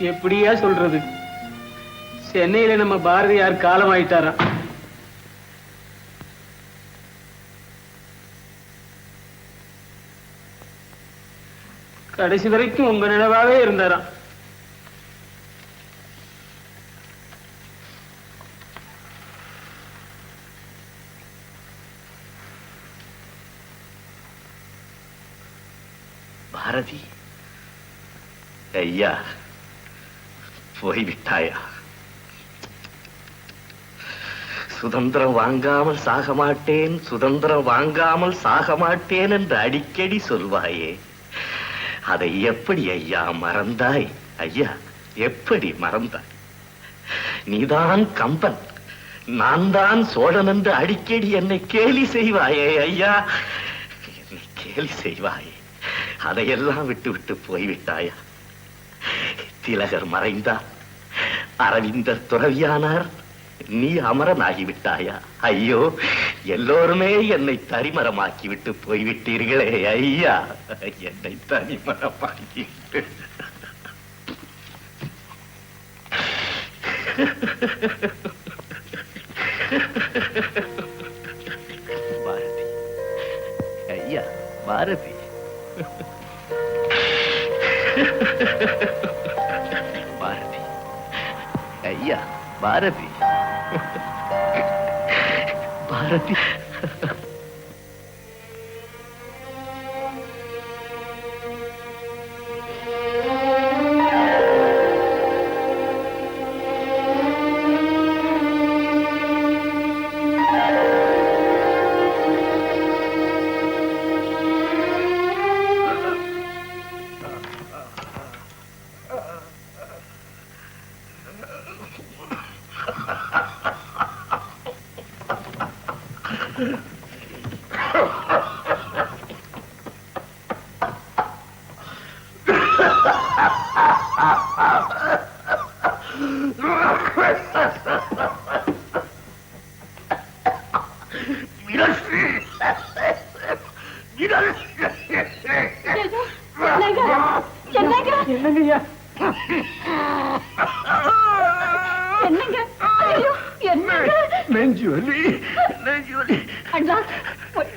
எப்படியா சொல்றது? சென்னையில நம்ம பாரதியார் காலமாயிட்டாராம் கடைசி வரைக்கும் உங்க நினைவாவே இருந்தாராம். பாரதி. ஐயா. போய்விட்டாயா? சுதந்திரம் வாங்காமல் சாக மாட்டேன் சுதந்திரம் வாங்காமல் சாக மாட்டேன் என்று அடிக்கடி சொல்வாயே. அதை எப்படி ஐயா மறந்தாய்? ஐயா எப்படி மறந்தாய்? நீதான் கம்பன் நான் தான் சோழன் என்று அடிக்கடி என்னை கேலி செய்வாயே ஐயா. என்னை கேலி செய்வாயே. அதையெல்லாம் விட்டு விட்டு போய்விட்டாயா? திலகர் மறைந்தார். அரவிந்தர் துறவியானார். நீ அமரனாகிவிட்டாயா? ஐயோ எல்லோருமே என்னை தரிமரமாக்கி விட்டு போய்விட்டீர்களே ஐயா. என்னை தனிமரமாக்கி பாரதி. ஐயா பாரதி பாரதி. ஐயா பாரதி பாரதி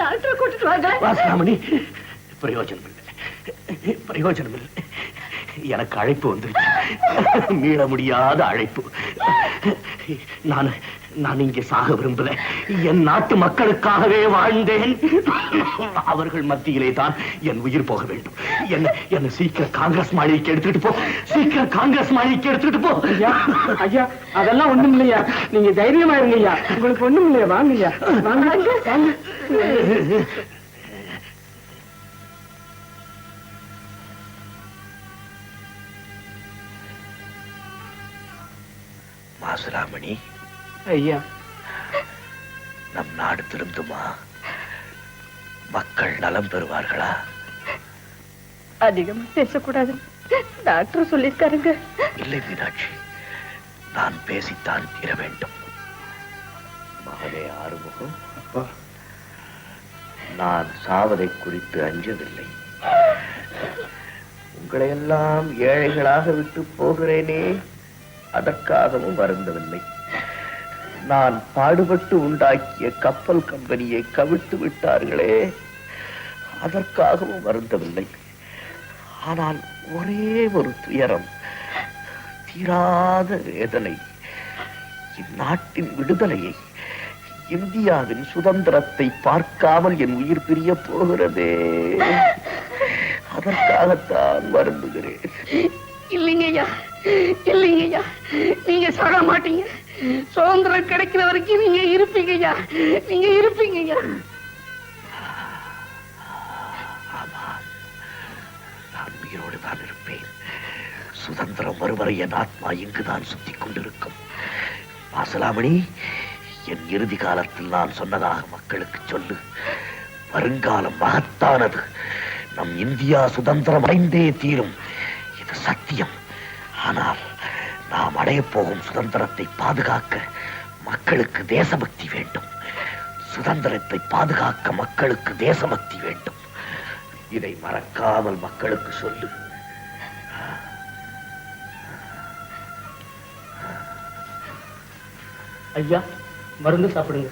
டாக்டரை கூட்டிட்டு வாங்க. வாசனாமணி பிரயோஜனம் இல்லை பிரயோஜனம் இல்லை எனக்கு அழைப்பு வந்துருச்சு. மீள முடியாத அழைப்பு. நான் நான் இங்கே சாக விரும்பல. என் நாட்டு மக்களுக்காகவே வாழ்ந்தேன். அவர்கள் மத்தியிலே தான் என் உயிர் போக வேண்டும். என்ன என்ன சீக்கிரம் காங்கிரஸ் மாளிகைக்கு எடுத்துட்டு போ. சீக்கிரம் காங்கிரஸ் மாளிகைக்கு எடுத்துட்டு போ. ஐயா ஐயா அதெல்லாம் ஒண்ணும் இல்லையா? நீங்க தைரியமா இருங்க ஐயா உங்களுக்கு ஒண்ணும் இல்லையா? வாங்க ஐயா. வாங்க. மாசுராமணி ஐயா. நம் நாடு திருந்துமா மக்கள் நலம் பெறுவார்களா? அதிகமா பேசக்கூடாது. டாக்டர் சொல்லிருக்காருங்க இல்லை மீனாட்சி நான் பேசித்தான் தீர வேண்டும். மகனே ஆறுமுகம் நான் சாவதை குறித்து அஞ்சவில்லை உங்களை எல்லாம் ஏழைகளாக விட்டு போகிறேனே அதற்காகவும் வருந்தவில்லை. நான் பாடுபட்டு உண்டாக்கிய கப்பல் கம்பெனியை கவிழ்த்து விட்டார்களே. அதற்காகவும் வருந்தவில்லை. ஆனால் ஒரே ஒரு துயரம் தீராத வேதனை. இந்நாட்டின் விடுதலையை இந்தியாவின் சுதந்திரத்தை பார்க்காமல் என் உயிர் பிரிய போகிறதே. அதற்காகத்தான் வருந்துகிறேன். இல்லைங்கய்யா இல்லைங்கய்யா நீங்க சொல்ல மாட்டீங்க. சுதந்திரம் கிடைக்கிற வரைக்கும் நீங்க இருப்பீங்கய்யா. நீங்க இருப்பீங்கய்யா. உயிரோடு தான் இருப்பேன். சுதந்திரம் வருவரை என் ஆத்மா இங்குதான் சுத்திக் கொண்டிருக்கும். வாசலாமணி என் இறுதி காலத்தில் நான் சொன்னதாக மக்களுக்கு சொல்லு. வருங்காலம் மகத்தானது. நம் இந்தியா சுதந்திரம் அடைந்தே தீரும். இது சத்தியம். ஆனால் நாம் அடையப்போகும் சுதந்திரத்தை பாதுகாக்க மக்களுக்கு தேசபக்தி வேண்டும். சுதந்திரத்தை பாதுகாக்க மக்களுக்கு தேசபக்தி வேண்டும். இதை மறக்காமல் மக்களுக்கு சொல்லு. ஐயா மருந்து சாப்பிடுங்க.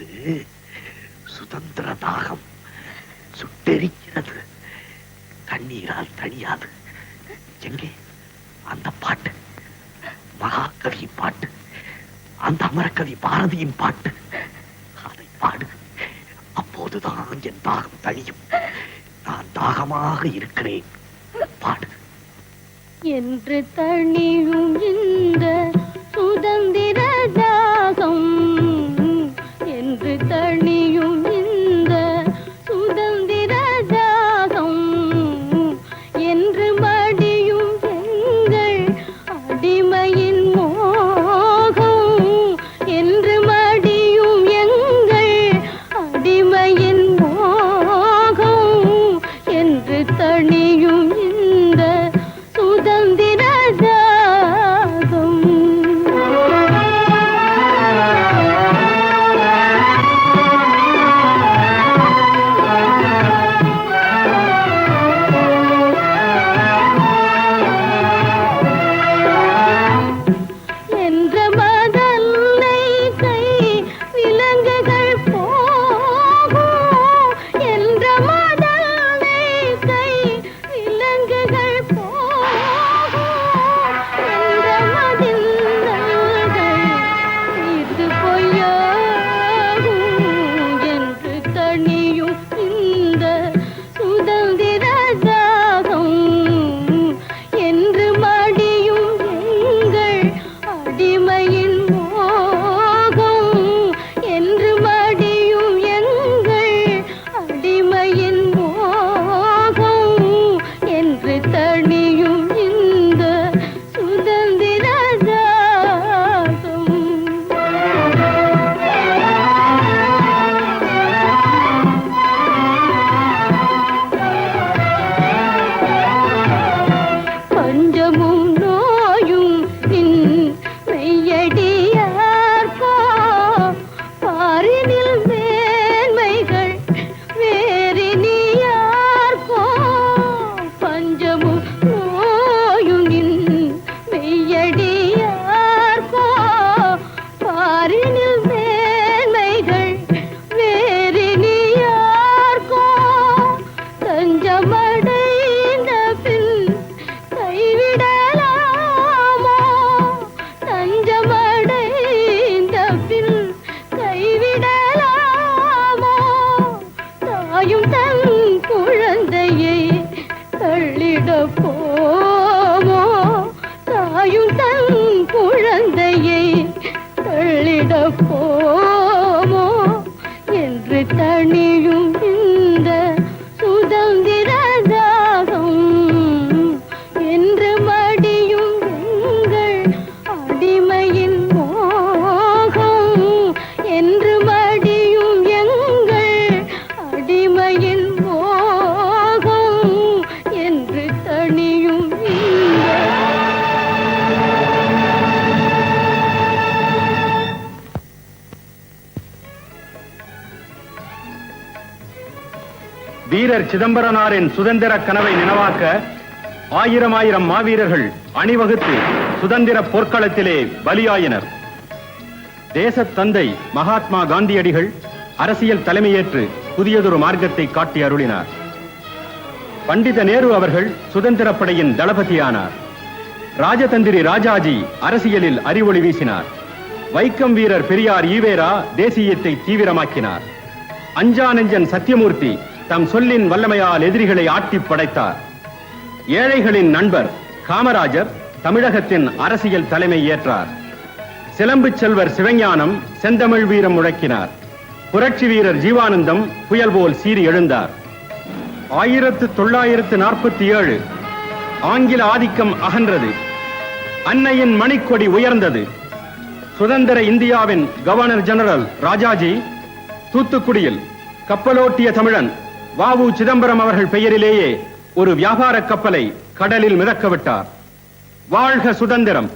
இது சுதந்திர தாகம். சுட்டெரிக்கிறது. தண்ணீரால் தனியாது எங்கே? அந்த பாட்டு. மகாகவி பாட்டு. அந்த அமரகவி பாரதியின் பாட்டு. அதை பாடு. அப்போதுதான் என் தாகம் தழியும் நான் தாகமாக இருக்கிறேன். பாடு. என்று தனியும் இந்த சுதந்திர என்று வீரர் சிதம்பரனாரின் சுதந்திர கனவை நினைவாக்க ஆயிரம் ஆயிரம் மாவீரர்கள் அணிவகுத்து சுதந்திர போர்க்களத்திலே பலியாயினர். தேசத் தந்தை மகாத்மா காந்தியடிகள் அரசியல் தலைமையேற்று புதியதொரு மார்க்கத்தை காட்டி அருளினார். பண்டித நேரு அவர்கள் சுதந்திரப் படையின் தளபதியானார். ராஜதந்திரி ராஜாஜி அரசியலில் அறிவொளி வீசினார். வைக்கம் வீரர் பெரியார் ஈவேரா தேசியத்தை தீவிரமாக்கினார். அஞ்சானஞ்சன் சத்தியமூர்த்தி தம் சொல்லின் வல்லமையால் எதிரிகளை ஆட்டி படைத்தார். ஏழைகளின் நண்பர் காமராஜர் தமிழகத்தின் அரசியல் தலைமை ஏற்றார். சிலம்பு செல்வர் சிவஞானம் செந்தமிழ் வீரம் முழக்கினார். புரட்சி வீரர் ஜீவானந்தம் புயல் போல் சீறி எழுந்தார். ஆயிரத்து தொள்ளாயிரத்து நாற்பத்தி ஏழு ஆங்கில ஆதிக்கம் அகன்றது. அன்னையின் மணிக்கொடி உயர்ந்தது. சுதந்திர இந்தியாவின் கவர்னர் ஜெனரல் ராஜாஜி தூத்துக்குடியில் கப்பலோட்டிய தமிழன் வாவு சிதம்பரம் அவர்கள் பெயரிலேயே ஒரு வியாபார கப்பலை கடலில் மிதக்க விட்டார். வாழ்க சுதந்திரம்.